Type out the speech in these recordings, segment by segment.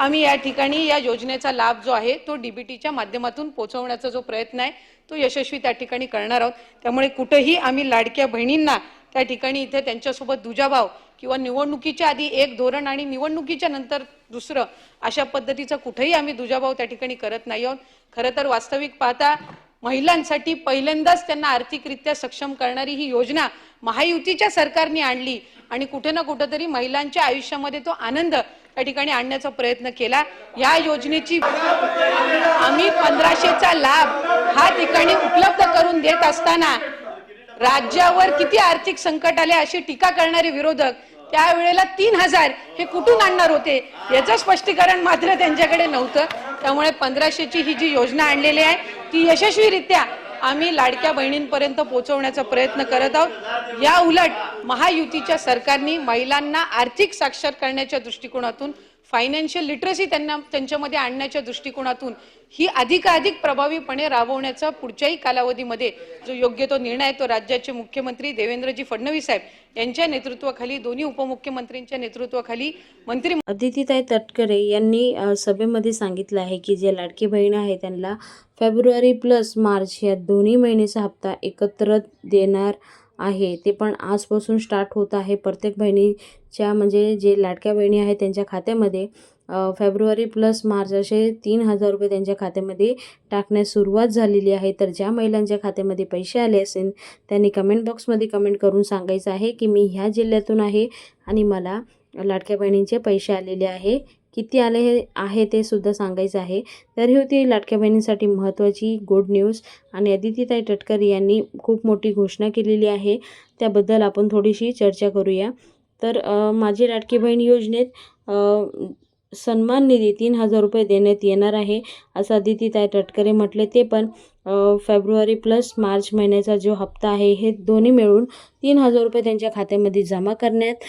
आम्ही या ठिकाणी या योजनेचा लाभ जो आहे तो डीबीटीच्या माध्यमातून पोहोचवण्याचा जो प्रयत्न आहे तो यशस्वी त्या ठिकाणी करणार आहोत. त्यामुळे कुठेही आम्ही लाडक्या बहिणींना त्या ठिकाणी इथे त्यांच्यासोबत दुजाभाव किंवा निवडणुकीच्या आधी एक धोरण आणि निवडणुकीच्या नंतर दुसरं अशा पद्धतीचं कुठेही आम्ही दुजाभाव त्या ठिकाणी करत नाही आहोत. खरं तर वास्तविक पाहता महिलांसाठी पहिल्यांदाच त्यांना आर्थिकरित्या सक्षम करणारी ही योजना महायुतीच्या सरकारने आणली आणि कुठे ना कुठेतरी महिलांच्या आयुष्यामध्ये तो आनंद त्या ठिकाणी आणण्याचा प्रयत्न केला. या योजनेची आम्ही पंधराशेचा लाभ हा ठिकाणी उपलब्ध करून देत असताना राज्यावर किती आर्थिक संकट आले अशी टीका करणारे विरोधक त्यावेळेला तीन हजार हे कुठून आणणार होते याचं स्पष्टीकरण मात्र त्यांच्याकडे नव्हतं. त्यामुळे पंधराशेची ही जी योजना आणलेली आहे ती यशस्वीरित्या आम्ही लाडक्या बहिणींपर्यंत पोहोचवण्याचा प्रयत्न करत आहोत. या उलट महायुतीच्या सरकारने महिलांना आर्थिक साक्षर करण्याच्या दृष्टिकोनातून फायनान्शियल लिटरसी त्यांना त्यांच्यामध्ये आणण्याच्या दृष्टिकोनातून ही अधिकाधिक प्रभावीपणे राबवण्याचा पुढच्याही कालावधीमध्ये जो योग्य तो निर्णय आहे तो राज्याचे मुख्यमंत्री देवेंद्रजी फडणवीस साहेब यांच्या नेतृत्वाखाली दोन्ही उपमुख्यमंत्र्यांच्या नेतृत्वाखाली मंत्री अदितीताई तटकरे यांनी सभेमध्ये सांगितलं आहे की जे लाडकी बहीण आहे त्यांना फेब्रुवारी प्लस मार्च या दोन्ही महिन्याचा हप्ता एकत्र देणार आहे. ते पण आजपासून स्टार्ट होत आहे. प्रत्येक बहिणीच्या म्हणजे जे लाडक्या बहिणी आहेत त्यांच्या खात्यामध्ये फेब्रुवारी प्लस मार्च असे तीन हजार रुपये त्यांच्या खात्यामध्ये टाकण्यास सुरुवात झालेली आहे. तर ज्या महिलांच्या खात्यामध्ये पैसे आले असेल त्यांनी कमेंट बॉक्समध्ये कमेंट करून सांगायचं आहे की मी ह्या जिल्ह्यातून आहे आणि मला लाडक्या बहिणींचे पैसे आलेले आहे. किती आले हे आहे ते सुद्धा सांगायचं आहे. तर ही होती लाडक्या बहिणींसाठी महत्त्वाची गुड न्यूज आणि अदितीताई तटकर यांनी खूप मोठी घोषणा केलेली आहे. त्याबद्दल आपण थोडीशी चर्चा करूया. तर माझी लाडकी बहीण योजनेत सन्मान निधी तीन हजार रुपये देण्यात येणार आहे असं अदितीताई तटकरे म्हटले. ते पण फेब्रुवारी प्लस मार्च महिन्याचा जो हप्ता आहे हे दोन्ही मिळून तीन हजार रुपये त्यांच्या खात्यामध्ये जमा करण्यात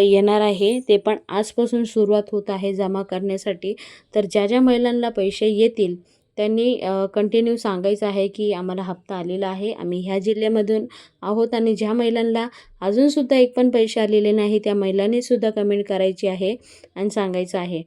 येणार आहे. ते पण आजपासून सुरुवात होत आहे जमा करण्यासाठी. तर ज्या ज्या महिलांना पैसे येतील त्यांनी कंटिन्यू सांगायचं आहे की आम्हाला हप्ता आलेला आहे. आम्ही ह्या जिल्ह्यामधून आहोत आणि ज्या महिलांना अजूनसुद्धा एक पण पैसे आलेले नाही त्या महिलांनीसुद्धा कमेंट करायची आहे आणि सांगायचं आहे.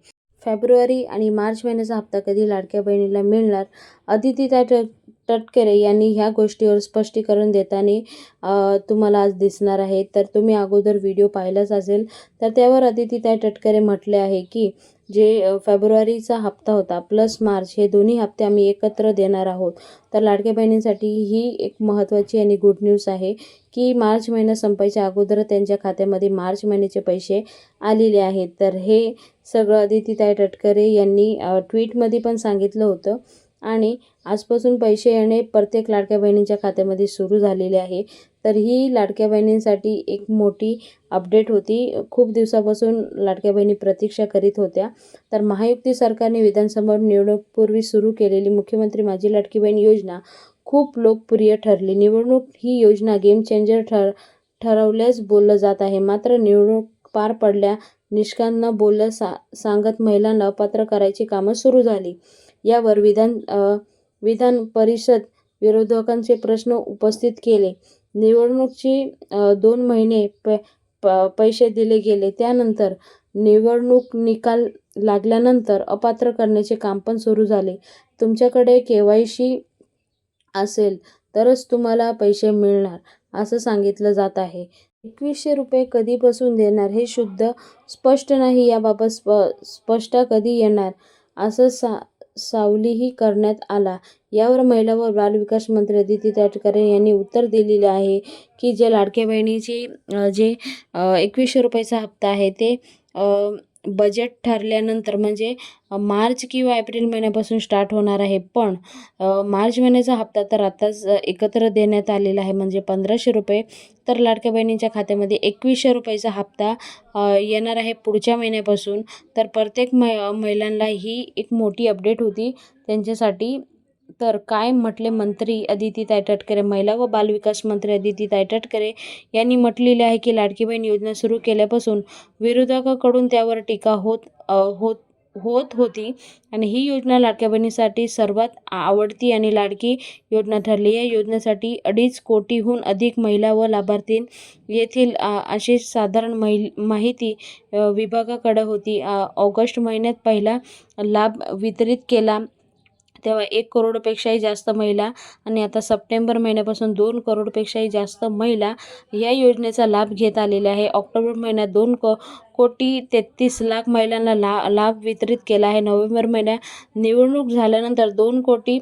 फेब्रुवारी आणि मार्च महिन्याचा हप्ता कधी लाडक्या बहिणीला मिळणार? अदिती त्या ट टटकरे यांनी ह्या गोष्टीवर स्पष्टीकरण देताना तुम्हाला आज दिसणार आहे. तर तुम्ही अगोदर व्हिडिओ पाहिलाच असेल. तर त्यावर अदिती त्या टटकरे म्हटले आहे की जे फेब्रुवारीचा हप्ता होता प्लस मार्च हे दोन्ही हप्ते आम्ही एकत्र देणार आहोत. तर लाडक्या बहिणींसाठी ही एक महत्त्वाची आणि गुड न्यूज आहे की मार्च महिना संपायच्या अगोदर त्यांच्या खात्यामध्ये मार्च महिन्याचे पैसे आलेले आहेत. तर हे सगळं अदितीताई तटकरे यांनी ट्विटमध्ये पण सांगितलं होतं. आणि आजपासून पैसे येणे प्रत्येक लाडक्या बहिणींच्या खात्यामध्ये सुरू झालेले आहे. तर ही लाडक्या बहिणींसाठी एक मोठी अपडेट होती. खूप दिवसापासून लाडक्या बहिणी प्रतीक्षा करीत होत्या. तर महायुक्ती सरकारने विधानसभा निवडणूकपूर्वी सुरू केलेली मुख्यमंत्री माझी लाडकी बहीण योजना खूप लोकप्रिय ठरली. निवडणूक ही योजना गेम चेंजर ठर ठरवल्यास बोललं जात आहे. मात्र निवडणूक पार पडल्या निष्कांत बोललं सा सांगत महिलांना अपात्र करायची कामं सुरू झाली. यावर विधान विधान परिषद विरोधकांचे प्रश्न उपस्थित केले. निवडणूकची दोन महिने प प पैसे दिले गेले. त्यानंतर निवडणूक निकाल लागल्यानंतर अपात्र करण्याचे काम पण सुरू झाले. तुमच्याकडे के वाय सी असेल तरच तुम्हाला पैसे मिळणार असं सांगितलं जात आहे. एकवीसशे रुपये कधीपासून देणार हे शुद्ध स्पष्ट नाही. याबाबत स्प स्पष्ट कधी येणार असं सा सावलीही करण्यात आला. यावर महिला व बालविकास मंत्री अदिती तटकरे यांनी उत्तर दिलेले आहे की जे लाडक्या बहिणीची जे एकवीसशे रुपयाचा हप्ता आहे ते बजेट ठरल्यानंतर म्हणजे मार्च किंवा एप्रिल महिन्यापासून स्टार्ट होणार आहे. पण मार्च महिन्याचा हप्ता तर आत्ताच एकत्र देण्यात आलेला आहे. म्हणजे पंधराशे रुपये. तर लाडक्या बहिणींच्या खात्यामध्ये एकवीसशे रुपयाचा हप्ता येणार आहे पुढच्या महिन्यापासून. तर प्रत्येक मै महिलांना ही एक मोठी अपडेट होती. त्यांच्यासाठी तर काय म्हटले मंत्री अदिती तटकरे महिला व बालविकास मंत्री अदिती तटकरे यांनी म्हटलेले आहे की लाडकी बहीण योजना सुरू केल्यापासून विरोधकाकडून त्यावर टीका होत होत होत होती आणि ही योजना लाडक्या बहिणीसाठी सर्वात आवडती आणि लाडकी योजना ठरली. या योजनेसाठी अडीच कोटीहून अधिक महिला व लाभार्थी येथील अशी साधारण महि माहिती विभागाकडं विभागाकडे होती. ऑगस्ट महिन्यात पहिला लाभ वितरित केला. तेव्हा एक करोडपेक्षाही जास्त महिला आणि आता सप्टेंबर महिन्यापासून दोन करोडपेक्षाही जास्त महिला या योजनेचा लाभ घेत आलेल्या आहे. ऑक्टोबर महिन्यात दोन को कोटी तेहतीस लाख महिलांना ला लाभ वितरित केला आहे. नोव्हेंबर महिन्यात निवडणूक झाल्यानंतर दोन कोटी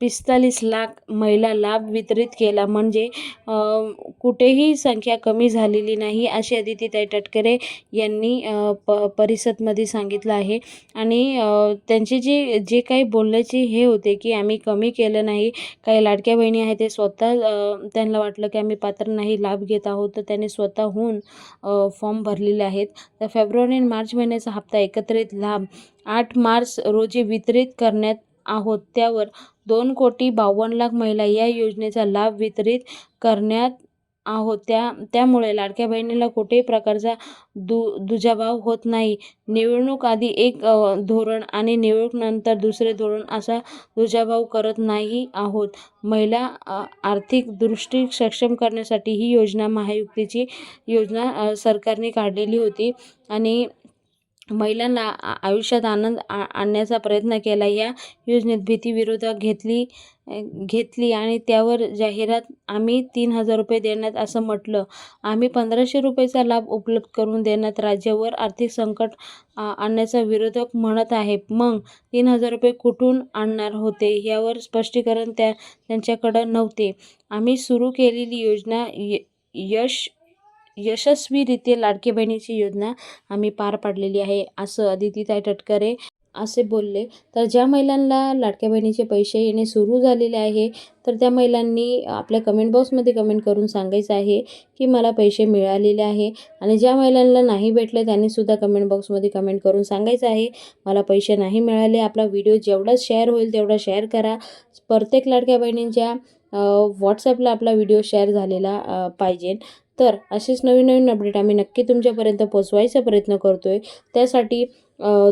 पिस्तालीस लाख महिला लाभ वितरित केला. म्हणजे कुठेही संख्या कमी झालेली नाही असे अदितीताई तटकरे यांनी प परिषदमध्ये सांगितलं आहे. आणि त्यांचे जे जे काही बोलण्याचे हे होते की आम्ही कमी केलं नाही काही लाडक्या बहिणी आहेत ते स्वतः त्यांना वाटलं की आम्ही पात्र नाही लाभ घेत आहोत तर त्यांनी स्वतःहून फॉर्म भरलेले आहेत. तर फेब्रुवारी आणि मार्च महिन्याचा हप्ता एकत्रित लाभ. आठ मार्च रोजी वितरित करण्यात आहोत. त्यावर दोन कोटी बावन्न लाख महिला या योजनेचा लाभ वितरित करण्यात आहोत. त्या त्यामुळे लाडक्या बहिणीला कुठेही प्रकारचा दु दुजाभाव होत नाही. निवडणूक आधी एक धोरण आणि निवडणूकनंतर दुसरे धोरण असा दुजाभाव करत नाही आहोत. महिला आर्थिक दृष्टी सक्षम करण्यासाठी ही योजना महायुक्तीची योजना सरकारने काढलेली होती आणि महिलांना आयुष्यात आनंद आ आणण्याचा प्रयत्न केला. या योजनेत भीतीविरोधात घेतली घेतली आणि त्यावर जाहिरात आम्ही तीन हजार रुपये देण्यात असं म्हटलं. आम्ही पंधराशे रुपयेचा लाभ उपलब्ध करून देण्यात राज्यावर आर्थिक संकट आणण्याचा विरोधक म्हणत आहे. मग तीन हजार रुपये कुठून आणणार होते यावर स्पष्टीकरण त्या त्यांच्याकडं नव्हते. आम्ही सुरू केलेली योजना य यश यशस्वीरित्या लाडके बहिणीची योजना आम्ही पार पाडलेली आहे असं अदितीताई तटकरे असे बोलले. तर ज्या महिलांना लाडक्या बहिणीचे पैसे येणे सुरू झालेले आहे तर त्या महिलांनी आपल्या कमेंट बॉक्समध्ये कमेंट करून सांगायचं आहे की मला पैसे मिळालेले आहे आणि ज्या महिलांना नाही भेटले त्यांनीसुद्धा कमेंट बॉक्समध्ये कमेंट करून सांगायचं आहे मला पैसे नाही मिळाले आपला व्हिडिओ जेवढा शेअर होईल तेवढा शेअर करा. प्रत्येक लाडक्या बहिणींच्या व्हॉट्सॲपला आपला व्हिडिओ शेअर झालेला पाहिजे. तर असेच नवीन नवीन अपडेट आम्ही नक्की तुमच्यापर्यंत पोचवायचा प्रयत्न करतो आहे त्यासाठी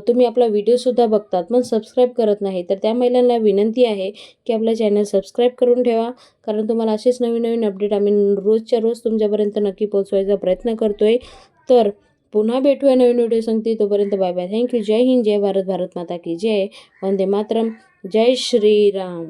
तुम्ही आपला व्हिडिओसुद्धा बघतात पण सबस्क्राईब करत नाही. तर त्या महिलांना विनंती आहे की आपला चॅनल सबस्क्राईब करून ठेवा. कारण तुम्हाला असेच नवीन नवीन अपडेट आम्ही रोजच्या रोज तुमच्यापर्यंत नक्की पोचवायचा प्रयत्न करतो आहे तर पुन्हा भेटूया नवीन व्हिडिओ सांगते. तोपर्यंत बाय बाय थँक्यू जय हिंद. जय भारत. भारत माता की जय. वंदे मातरम. जय श्रीराम.